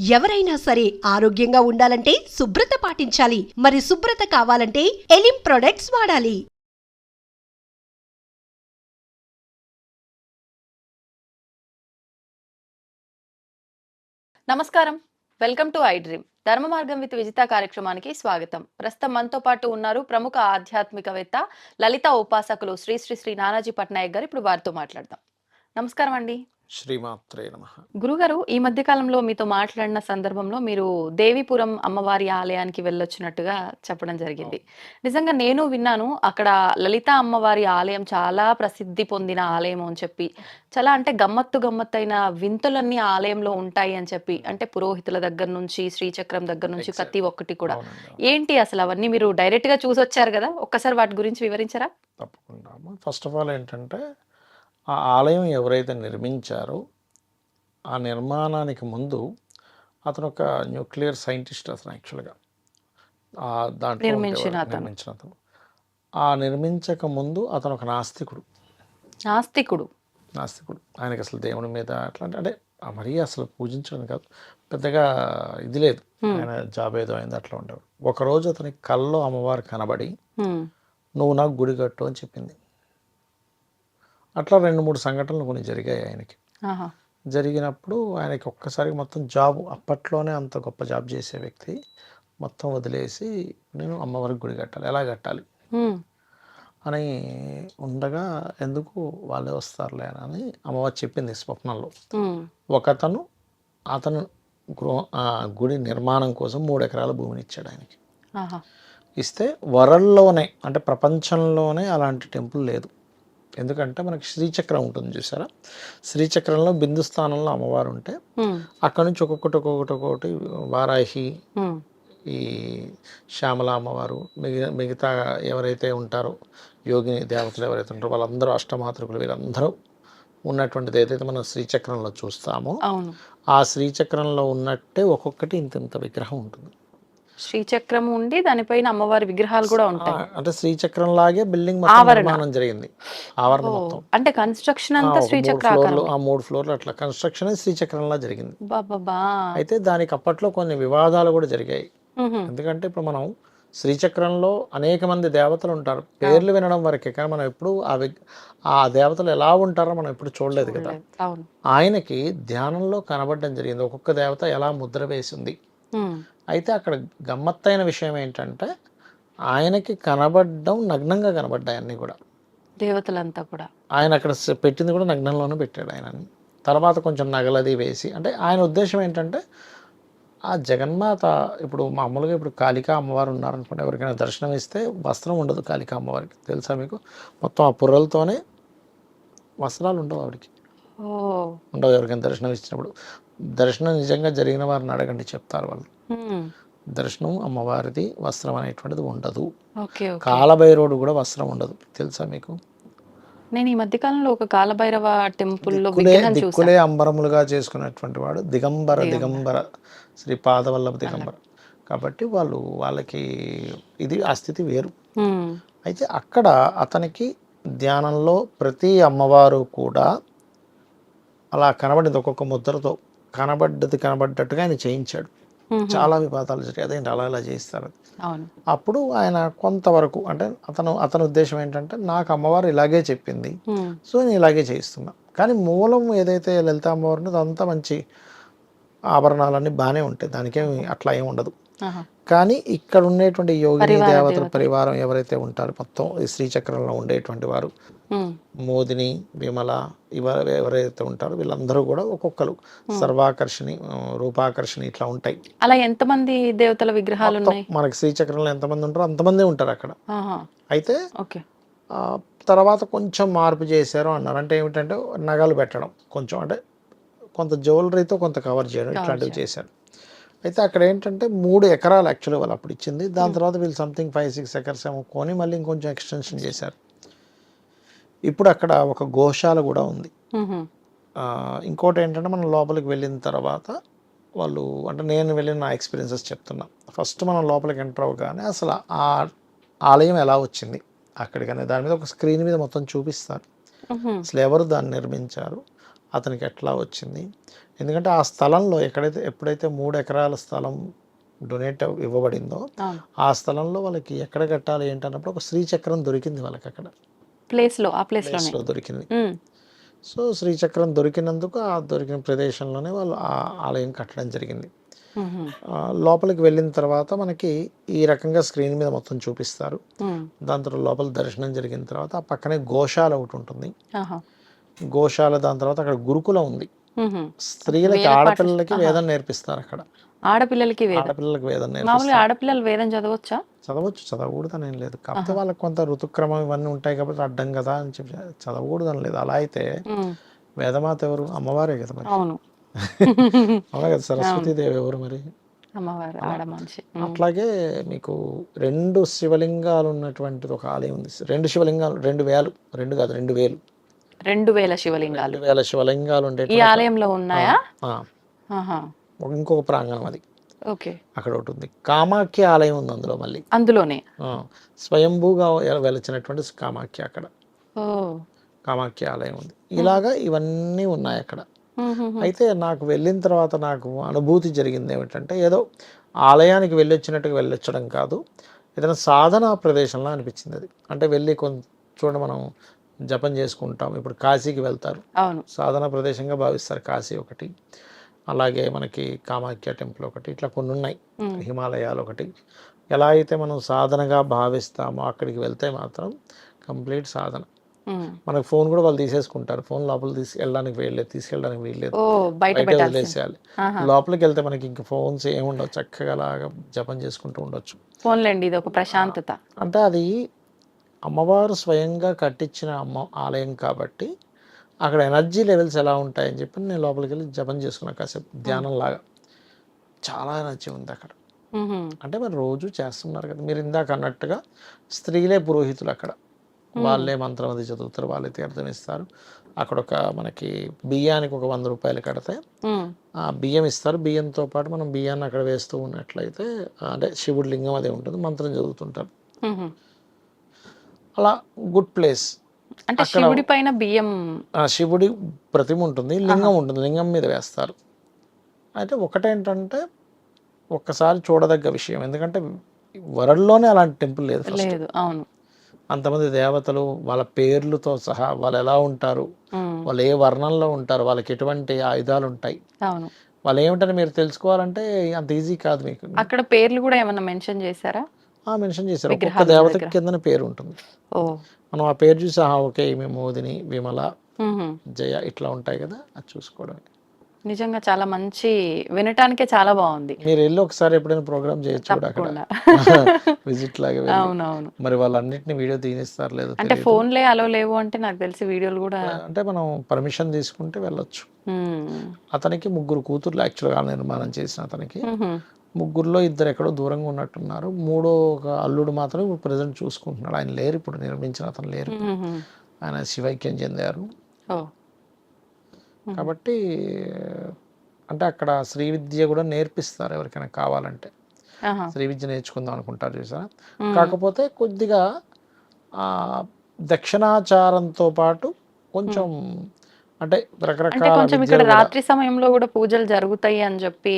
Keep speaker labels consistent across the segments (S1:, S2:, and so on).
S1: ఎవరైనా సరే ఆరోగ్యంగా ఉండాలంటే శుభ్రత పాటించాలి. మరి శుభ్రత కావాలంటే ఎలిం ప్రొడక్ట్స్ వాడాలి.
S2: నమస్కారం. వెల్కమ్ టు ఐ డ్రీమ్ ధర్మ మార్గం విత్ విజిత కార్యక్రమానికి స్వాగతం. ప్రస్తుతం మనతో పాటు ఉన్నారు ప్రముఖ ఆధ్యాత్మికవేత్త లలిత ఉపాసకులు శ్రీ శ్రీ శ్రీ నానాజీ పట్నాయక్ గారు. ఇప్పుడు వారితో మాట్లాడదాం. నమస్కారం అండి.
S3: శ్రీమాత్రే నమ.
S2: గురుగారు ఈ మధ్య కాలంలో మీతో మాట్లాడిన సందర్భంలో మీరు దేవీపురం అమ్మవారి ఆలయానికి వెళ్ళొచ్చినట్టుగా చెప్పడం జరిగింది. నిజంగా నేను విన్నాను అక్కడ లలిత అమ్మవారి ఆలయం చాలా ప్రసిద్ధి పొందిన ఆలయం అని చెప్పి. చాలా అంటే గమ్మత్తు గమ్మత్తైన వింతలన్నీ ఆలయంలో ఉంటాయి అని చెప్పి. అంటే పురోహితుల దగ్గర నుంచి శ్రీచక్రం దగ్గర నుంచి. ప్రతి ఒక్కటి కూడా. ఏంటి అసలు అవన్నీ మీరు డైరెక్ట్గా చూసి వచ్చారు కదా? ఒక్కసారి వాటి గురించి వివరించరా?
S3: తప్పకుండా. ఫస్ట్ ఆఫ్ ఆల్ ఏంటంటే ఆ ఆలయం ఎవరైతే నిర్మించారో ఆ నిర్మాణానికి ముందు అతను ఒక న్యూక్లియర్ సైంటిస్ట్ అతను యాక్చువల్గా. దాంట్లో
S2: నిర్మించిన అతను.
S3: అతను. ఆ నిర్మించక ముందు అతను ఒక నాస్తికుడు.
S2: నాస్తికుడు.
S3: నాస్తికుడు. ఆయనకి అసలు దేవుని మీద అట్లాంటి అంటే ఆ మరీ అసలు పూజించడం కాదు. పెద్దగా ఇది లేదు. ఆయన జాబ్ ఏదో అయింది అట్లా ఉండేవాడు. ఒకరోజు అతనికి కల్లో అమ్మవారు కనబడి. నువ్వు నాకు గుడి కట్టు అని చెప్పింది. అట్లా రెండు మూడు సంఘటనలు కొన్ని జరిగాయి ఆయనకి. జరిగినప్పుడు ఆయనకి ఒక్కసారి మొత్తం జాబ్ అప్పట్లోనే అంత గొప్ప జాబ్ చేసే వ్యక్తి మొత్తం వదిలేసి నేను అమ్మవారికి గుడి కట్టాలి ఎలా కట్టాలి. అని ఉండగా ఎందుకు వాళ్ళే వస్తారులే అని అమ్మవారు చెప్పింది స్వప్నంలో. ఒకతను అతను గృహ ఆ గుడి నిర్మాణం కోసం మూడు ఎకరాల భూమిని ఇచ్చాడు ఆయనకి. ఇస్తే వరల్డ్లోనే అంటే ప్రపంచంలోనే అలాంటి టెంపుల్ లేదు ఎందుకంటే మనకి శ్రీచక్రం ఉంటుంది చూసారా శ్రీచక్రంలో బిందు స్థానంలో అమ్మవారు ఉంటే. అక్కడ నుంచి ఒక్కొక్కటి ఒక్కొక్కటి ఒక్కొక్కటి వారాహి. ఈ శ్యామల అమ్మవారు మిగతా మిగతా ఎవరైతే ఉంటారో యోగిని దేవతలు ఎవరైతే ఉంటారో వాళ్ళందరూ అష్టమాతృకులు వీళ్ళందరూ ఉన్నటువంటిది ఏదైతే మనం శ్రీచక్రంలో చూస్తామో ఆ శ్రీచక్రంలో ఉన్నట్టే ఒక్కొక్కటి ఇంత ఇంత విగ్రహం ఉంటుంది
S2: శ్రీచక్రం ఉండి దానిపైన అమ్మవారి విగ్రహాలు కూడా ఉంటాయి.
S3: అంటే శ్రీచక్రం లాగే బిల్డింగ్. నిర్మాణం జరిగింది. ఆవరణ మొత్తం.
S2: అంటే కన్స్ట్రక్షన్ అంతా
S3: ఫ్లోర్లు ఆ మూడు ఫ్లోర్లు అట్లా. కన్స్ట్రక్షన్ శ్రీచక్రంలా జరిగింది.
S2: బాబా
S3: అయితే దానికి అప్పట్లో కొన్ని వివాదాలు కూడా జరిగాయి. ఎందుకంటే ఇప్పుడు మనం శ్రీచక్రంలో అనేక మంది దేవతలు ఉంటారు. పేర్లు వినడం వరకే. కానీ మనం ఎప్పుడు ఆ ఆ దేవతలు ఎలా ఉంటారో మనం ఎప్పుడు చూడలేదు కదా. ఆయనకి ధ్యానంలో కనబడడం జరిగింది. ఒక్కొక్క దేవత ఎలా ముద్ర వేసింది అయితే అక్కడ గమ్మత్తైన విషయం ఏంటంటే ఆయనకి కనబడడం నగ్నంగా కనబడ్డాయి అన్నీ కూడా.
S2: దేవతలంతా కూడా.
S3: ఆయన అక్కడ పెట్టింది కూడా నగ్నంలోనే పెట్టాడు ఆయన తర్వాత కొంచెం నగలది వేసి అంటే ఆయన ఉద్దేశం ఏంటంటే ఆ జగన్మాత ఇప్పుడు మామూలుగా ఇప్పుడు కాళికా అమ్మవారు ఉన్నారనుకోండి ఎవరికైనా దర్శనం ఇస్తే వస్త్రం ఉండదు కాళికా అమ్మవారికి. తెలుసా మీకు? మొత్తం ఆ పుర్రలతోనే వస్త్రాలు ఉండవు ఆవిడకి. ఉండవు ఎవరికైనా దర్శనం ఇచ్చినప్పుడు. దర్శనం నిజంగా జరిగిన వారిని అడగండి చెప్తారు వాళ్ళు. దర్శనం అమ్మవారిది వస్త్రం అనేటువంటిది ఉండదు. కాలభైరవుడు కూడా వస్త్రం ఉండదు. తెలుసా మీకు?
S2: నేను ఈ మధ్య కాలంలో ఒక కాలభైరవ టెంపుల్లో
S3: దిక్కులే
S2: విగ్రహం చూసాను
S3: దిక్కులే అంబరములుగా చేసుకున్నటువంటి వాడు దిగంబర దిగంబర. శ్రీ పాదవల్లభ దిగంబర. కాబట్టి వాళ్ళు వాళ్ళకి ఇది ఆ స్థితి వేరు. అయితే అక్కడ అతనికి ధ్యానంలో ప్రతి అమ్మవారు కూడా అలా కనబడింది ఒక్కొక్క ముద్రతో. కనబడ్డది కనబడ్డట్టుగా ఆయన చేయించాడు. చాలా వివాదాలు జరిగాయి. అదేంటి అలా ఇలా చేయిస్తారు. అప్పుడు ఆయన కొంతవరకు అంటే అతను అతని ఉద్దేశం ఏంటంటే నాకు అమ్మవారు ఇలాగే చెప్పింది. సో నేను ఇలాగే చేయిస్తున్నా. కానీ మూలం ఏదైతే లలిత అమ్మవారు ఉందో అదంతా మంచి ఆభరణాలన్నీ బాగానే ఉంటాయి. దానికేమి అట్లా ఏమి ఉండదు. కానీ ఇక్కడ ఉండేటువంటి యోగిని దేవతల. పరివారం ఎవరైతే ఉంటారో మొత్తం ఈ శ్రీచక్రంలో ఉండేటువంటి వారు మోదిని విమల ఇవ ఎవరైతే ఉంటారో వీళ్ళందరూ కూడా ఒక్కొక్కరు సర్వాకర్షణి రూపాకర్షణి ఇట్లా ఉంటాయి.
S2: అలా ఎంతమంది దేవతల విగ్రహాలు
S3: మనకి శ్రీచక్రంలో ఎంతమంది ఉంటారో అంతమంది ఉంటారు అక్కడ. అయితే తర్వాత కొంచెం మార్పు చేశారు అన్నారు. అంటే ఏమిటంటే నగలు పెట్టడం కొంచెం అంటే కొంత జ్యువెలరీతో కొంత కవర్ చేయడం ఇట్లాంటివి. చేశారు. అయితే అక్కడ ఏంటంటే మూడు ఎకరాలు యాక్చువల్లీ వాళ్ళు అప్పుడు ఇచ్చింది. దాని తర్వాత వీళ్ళు సంథింగ్ ఫైవ్ సిక్స్ ఎకర్స్ ఏమో కొని మళ్ళీ ఇంకొంచెం ఎక్స్టెన్షన్ చేశారు. ఇప్పుడు అక్కడ ఒక గోశాల కూడా ఉంది. ఆ, ఇంకోటి ఏంటంటే మనం లోపలికి వెళ్ళిన తర్వాత వాళ్ళు అంటే నేను వెళ్ళిన నా ఎక్స్పీరియన్సెస్ చెప్తున్నా. ఫస్ట్ మనం లోపలికి ఎంటర్ అవ్వగానే అసలు ఆ ఆలయం ఎలా వచ్చింది? అక్కడికనే దాని మీద ఒక స్క్రీన్ మీద మొత్తం చూపిస్తారు అసలు ఎవరు దాన్ని నిర్మించారు? అతనికి ఎట్లా వచ్చింది? ఎందుకంటే ఆ స్థలంలో ఎక్కడైతే ఎప్పుడైతే మూడు ఎకరాల స్థలం డొనేట్ ఇవ్వబడిందో ఆ స్థలంలో వాళ్ళకి ఎక్కడ కట్టాలి ఏంటన్నప్పుడు ఒక శ్రీచక్రం దొరికింది వాళ్ళకి అక్కడ
S2: ప్లేస్లో ఆ
S3: ప్లేస్లో దొరికింది. సో శ్రీచక్రం దొరికినందుకు ఆ దొరికిన ప్రదేశంలోనే వాళ్ళు ఆ ఆలయం కట్టడం జరిగింది. లోపలికి వెళ్ళిన తర్వాత మనకి ఈ రకంగా స్క్రీన్ మీద మొత్తం చూపిస్తారు. దాని తర్వాత లోపల దర్శనం జరిగిన తర్వాత ఆ పక్కనే గోశాల ఒకటి ఉంటుంది. గోశాల దాని తర్వాత అక్కడ గురుకులం ఉంది. స్త్రీలకి ఆడపిల్లలకి. వేదం నేర్పిస్తారు అక్కడ.
S2: ఆడపిల్లలకి
S3: ఆడపిల్లలకి వేదం
S2: మామూలుగా ఆడపిల్లలు వేదం చదవచ్చా?
S3: చదవచ్చు చదవకూడదు అని ఏం లేదు. కాకపోతే వాళ్ళకి కొంత ఋతుక్రమం ఇవన్నీ ఉంటాయి కాబట్టి అడ్డం కదా అని చెప్పి చదవకూడదు అని లేదు. అలా అయితే వేదమాత ఎవరు? అమ్మవారే కదా మరి.
S2: అవును.
S3: అవునా కదా సరస్వతీదేవి ఎవరు మరి?
S2: అమ్మవారు
S3: అట్లాగే మీకు రెండు శివలింగాలు ఉన్నటువంటిది ఒక ఆలయం ఉంది. రెండు శివలింగాలు రెండు వేలు రెండు కాదు రెండు వేలు.
S2: రెండు వేల శివలింగాలు.
S3: రెండు వేల శివలింగాలు ఉండే
S2: ఈ ఆలయంలో ఉన్నాయా?
S3: ఇంకొక ప్రాంగణం అది.
S2: ఓకే.
S3: అక్కడ ఒకటి ఉంది. కామాఖ్య ఆలయం ఉంది అందులో మళ్ళీ.
S2: అందులోనే?
S3: స్వయంభూగా వెలిచినటువంటి కామాఖ్య అక్కడ. కామాఖ్య ఆలయం ఉంది. ఇలాగా ఇవన్నీ ఉన్నాయి అక్కడ. అయితే నాకు వెళ్ళిన తర్వాత నాకు అనుభూతి జరిగింది ఏమిటంటే ఏదో ఆలయానికి వెళ్ళొచ్చినట్టుగా వెళ్ళొచ్చడం కాదు. ఏదైనా సాధనా ప్రదేశంలో అనిపించింది అది. అంటే వెళ్ళి కొంత చూడండి మనం జపం చేసుకుంటాం. ఇప్పుడు కాశీకి వెళ్తారు.
S2: అవును.
S3: సాధన ప్రదేశంగా భావిస్తారు కాశీ ఒకటి. అలాగే మనకి కామాఖ్య టెంపుల్ ఒకటి. ఇట్లా కొన్ని ఉన్నాయి. హిమాలయాలు ఒకటి. ఎలా అయితే మనం సాధనగా భావిస్తామో అక్కడికి వెళ్తే మాత్రం కంప్లీట్ సాధన. మనకు ఫోన్ కూడా వాళ్ళు తీసేసుకుంటారు. ఫోన్ లోపల తీసి వెళ్ళడానికి వీల్లేదు తీసుకెళ్ళడానికి వీల్లేదు
S2: ఓ బయట
S3: వదిలేసేయాలి. లోపలికి వెళ్తే మనకి ఇంక ఫోన్స్ ఏముండవు. చక్కగా అలాగా జపం చేసుకుంటూ ఉండొచ్చు.
S2: ఫోన్లేండి ఇది ఒక ప్రశాంతత.
S3: అంటే అది అమ్మవారు స్వయంగా కట్టించిన అమ్మ ఆలయం కాబట్టి అక్కడ ఎనర్జీ లెవెల్స్ ఎలా ఉంటాయని చెప్పి నేను లోపలికి వెళ్ళి జపం చేసుకున్నా కాసేపు. ధ్యానం లాగా చాలా ఎనర్జీ ఉంది అక్కడ. అంటే మరి రోజు చేస్తున్నారు కదా. మీరు ఇందాక అన్నట్టుగా స్త్రీలే పురోహితులు అక్కడ. వాళ్ళే మంత్రం అది చదువుతారు వాళ్ళే తీర్థం ఇస్తారు అక్కడ ఒక మనకి బియ్యానికి ఒక వంద రూపాయలు కడితే ఆ బియ్యం ఇస్తారు. బియ్యంతో పాటు మనం బియ్యాన్ని అక్కడ వేస్తూ ఉన్నట్లయితే అంటే శివుడి లింగం అదే ఉంటుంది మంత్రం చదువుతుంటారు. అలా గుడ్ ప్లేస్.
S2: అంటే శివుడి పైన బియ్యం
S3: శివుడి ప్రతిమ ఉంటుంది లింగం ఉంటుంది లింగం మీద వేస్తారు. అయితే ఒకటేంటంటే ఒక్కసారి చూడదగ్గ విషయం. ఎందుకంటే వరల్డ్లోనే అలాంటి టెంపుల్ లేదు.
S2: లేదు అవును.
S3: అంతమంది దేవతలు వాళ్ళ పేర్లతో సహా వాళ్ళు ఎలా ఉంటారు వాళ్ళు ఏ వర్ణంలో ఉంటారు వాళ్ళకి ఎటువంటి ఆయుధాలు ఉంటాయి.
S2: అవును.
S3: వాళ్ళు ఏమిటని మీరు తెలుసుకోవాలంటే అంత ఈజీ కాదు మీకు.
S2: అక్కడ పేర్లు కూడా ఏమన్నా మెన్షన్ చేశారా?
S3: మెన్షన్ చేశారు. ఒక్కొక్క దేవత. కిందన పేరు ఉంటుంది. మనం ఆ పేరు చూసి ఓకే ఈమె మోదిని విమల. జయ ఇట్లా ఉంటాయి కదా అది చూసుకోవడం
S2: నిజంగా చాలా మంచి వినటానికే చాలా బాగుంది.
S3: మీరు వెళ్ళి ఒకసారి ఎప్పుడైనా ప్రోగ్రామ్ చేయొచ్చు కూడా అక్కడ. విజిట్ లాగా.
S2: అవునవును.
S3: మరి వాళ్ళన్నిటిని వీడియో తీనిస్తారు లేదో
S2: అంటే. ఫోన్లే అలో లేవు అంటే నాకు తెలిసి వీడియోలు కూడా
S3: అంటే మనం పర్మిషన్ తీసుకుంటే వెళ్ళొచ్చు. అతనికి ముగ్గురు కూతుర్లు యాక్చువల్గా నిర్మాణం చేసిన అతనికి. ముగ్గురులో ఇద్దరు ఎక్కడో దూరంగా ఉన్నట్టున్నారు. మూడో ఒక అల్లుడు మాత్రం ఇప్పుడు ప్రజెంట్ చూసుకుంటున్నాడు. ఆయన లేరు ఇప్పుడు నిర్మించిన అతను లేరు. ఆయన శివైక్యం చెందారు. కాబట్టి అంటే అక్కడ శ్రీ విద్య కూడా నేర్పిస్తారు ఎవరికైనా కావాలంటే. శ్రీ విద్య నేర్చుకుందాం అనుకుంటారు చూసారా. కాకపోతే కొద్దిగా ఆ దక్షిణాచారంతో పాటు కొంచెం అంటే రకరకాల
S2: రాత్రి సమయంలో కూడా పూజలు జరుగుతాయి అని చెప్పి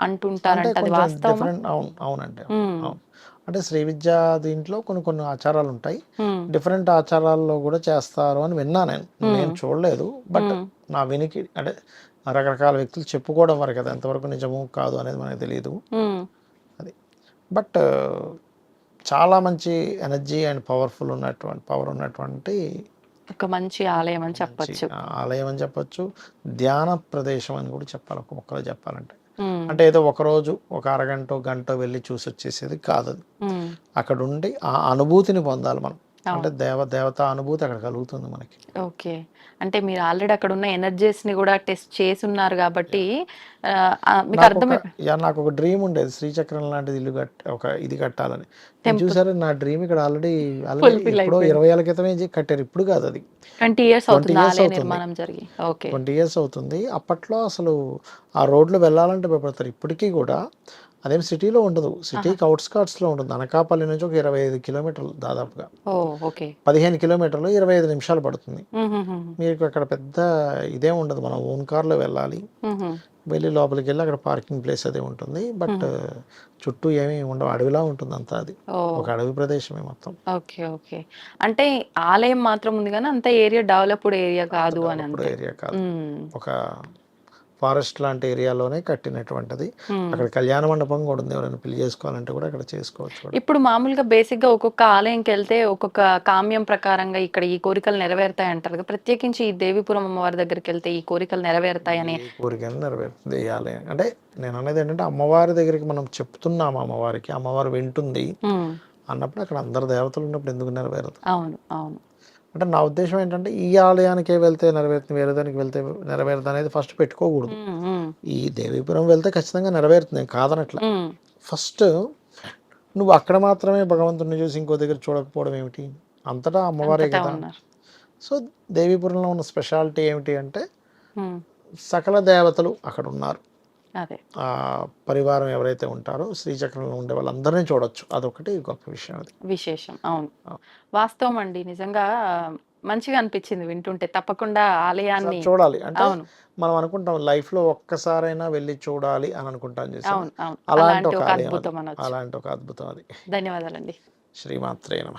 S2: అంటుంటారంట అది
S3: అవును అవునండి అంటే శ్రీ విద్య దీంట్లో కొన్ని కొన్ని ఆచారాలు ఉంటాయి. డిఫరెంట్ ఆచారాల్లో కూడా చేస్తారు అని విన్నా నేను. నేను చూడలేదు బట్. నా వినికి అంటే రకరకాల వ్యక్తులు చెప్పుకోవడం వరకు అది ఎంతవరకు నిజము కాదు అనేది మనకు తెలియదు అది. బట్ చాలా మంచి ఎనర్జీ అండ్ పవర్ఫుల్ ఉన్నటువంటి పవర్ ఉన్నటువంటి
S2: ఒక మంచి ఆలయం అని చెప్పొచ్చు.
S3: ఆలయం అని చెప్పొచ్చు. ధ్యాన ప్రదేశం అని కూడా చెప్పాలి ఒక మొక్కలో చెప్పాలంటే. అంటే ఏదో ఒక రోజు ఒక అరగంట గంట వెళ్ళి చూసి వచ్చేసేది కాదు అది అక్కడ ఉండి ఆ అనుభూతిని పొందాలి మనం. అంటే దేవ దేవత అనుభూతి అక్కడ కలుగుతుంది మనకి.
S2: ఓకే. అంటే మీరు ఆల్రెడీ అక్కడ ఉన్న ఎనర్జీస్ని కూడా టెస్ట్ చేసి ఉన్నారు కాబట్టి మీకు
S3: నాకు
S2: అర్థమై
S3: నాకు ఒక డ్రీమ్ ఉండేది. శ్రీచక్రం లాంటిది ఇల్లు కట్ ఒక ఇది కట్టాలని. చూసారు నా డ్రీమ్ ఇక్కడ ఆల్రెడీ ఎప్పుడో ఇరవై ఏళ్ళ క్రితమే కట్టారు. ఇప్పుడు కాదు అది.
S2: ట్వంటీ ఇయర్స్
S3: 20
S2: అవుతుంది
S3: ట్వంటీ ఇయర్స్ అవుతుంది. అప్పట్లో అసలు ఆ రోడ్లు వెళ్ళాలంటే భయపడతారు. ఇప్పటికీ కూడా అదేం సిటీలో ఉండదు. సిటీకి అవుట్స్కర్ట్స్లో ఉంటుంది. అనకాపల్లి నుంచి ఒక ఇరవై ఐదు కిలోమీటర్లు దాదాపుగా. పదిహేను కిలోమీటర్లు ఇరవై ఐదు నిమిషాలు పడుతుంది. మీకు అక్కడ పెద్ద ఇదేం ఉండదు. మనం ఓన్ కార్లో వెళ్ళాలి. వెళ్ళి లోపలికి వెళ్ళి అక్కడ పార్కింగ్ ప్లేస్ అదే ఉంటుంది. బట్ చుట్టూ ఏమీ ఉండవు. అడవిలా ఉంటుంది అంతా అది. ఒక అడవి ప్రదేశమే మొత్తం.
S2: Okay okay. అంటే ఆలయం మాత్రం ఉంది కానీ అంత ఏరియా డెవలప్డ్ ఏరియా కాదు అని
S3: ఏరియా కాదు. ఒక ఫారెస్ట్ లాంటి ఏరియాలోనే కట్టినటువంటిది. అక్కడ కళ్యాణ మండపం కూడా ఉంది. ఎవరైనా పెళ్ళి చేసుకోవాలంటే కూడా అక్కడ చేసుకోవచ్చు
S2: ఇప్పుడు మామూలుగా బేసిక్గా ఒక్కొక్క ఆలయంకి వెళ్తే ఒక్కొక్క కామ్యం ప్రకారంగా ఇక్కడ ఈ కోరికలు నెరవేరుతాయి అంటారు కదా. ప్రత్యేకించి ఈ దేవిపురం అమ్మవారి దగ్గరికి వెళ్తే ఈ కోరికలు నెరవేరుతాయని.
S3: ఈ కోరికను నెరవేరుతుంది ఈ ఆలయం. అంటే నేను అనేది ఏంటంటే అమ్మవారి దగ్గరికి మనం చెప్తున్నాము అమ్మవారికి. అమ్మవారు వింటుంది. అన్నప్పుడు అక్కడ అందరు దేవతలు ఉన్నప్పుడు ఎందుకు నెరవేరదు?
S2: అవును అవును.
S3: అంటే నా ఉద్దేశం ఏంటంటే ఈ ఆలయానికే వెళ్తే నెరవేరుతుంది వేరే దానికి వెళ్తే నెరవేరుతుంది అనేది ఫస్ట్ పెట్టుకోకూడదు. ఈ దేవీపురం వెళ్తే ఖచ్చితంగా నెరవేరుతుంది కాదనట్ల. ఫస్ట్ నువ్వు అక్కడ మాత్రమే భగవంతుడిని చూసి ఇంకో దగ్గర చూడకపోవడం ఏమిటి అంతటా అమ్మవారే కదా సో దేవీపురంలో ఉన్న స్పెషాలిటీ ఏమిటి అంటే. సకల దేవతలు అక్కడ ఉన్నారు పరివారం ఎవరైతే ఉంటారో శ్రీచక్రంలో ఉండే వాళ్ళందరినీ చూడొచ్చు. అదొకటి గొప్ప విషయం అది.
S2: విశేషం. అవును. వాస్తవం అండి. నిజంగా మంచిగా అనిపించింది వింటుంటే. తప్పకుండా ఆలయాన్ని
S3: చూడాలి. అంటే
S2: అవును.
S3: మనం అనుకుంటాం లైఫ్లో ఒక్కసారైనా వెళ్ళి చూడాలి అని అనుకుంటాం చేసాం అలాంటి ఒక
S2: అద్భుతం
S3: అలాంటి ఒక అద్భుతం అది.
S2: ధన్యవాదాలండి.
S3: శ్రీమాత్రే నమ.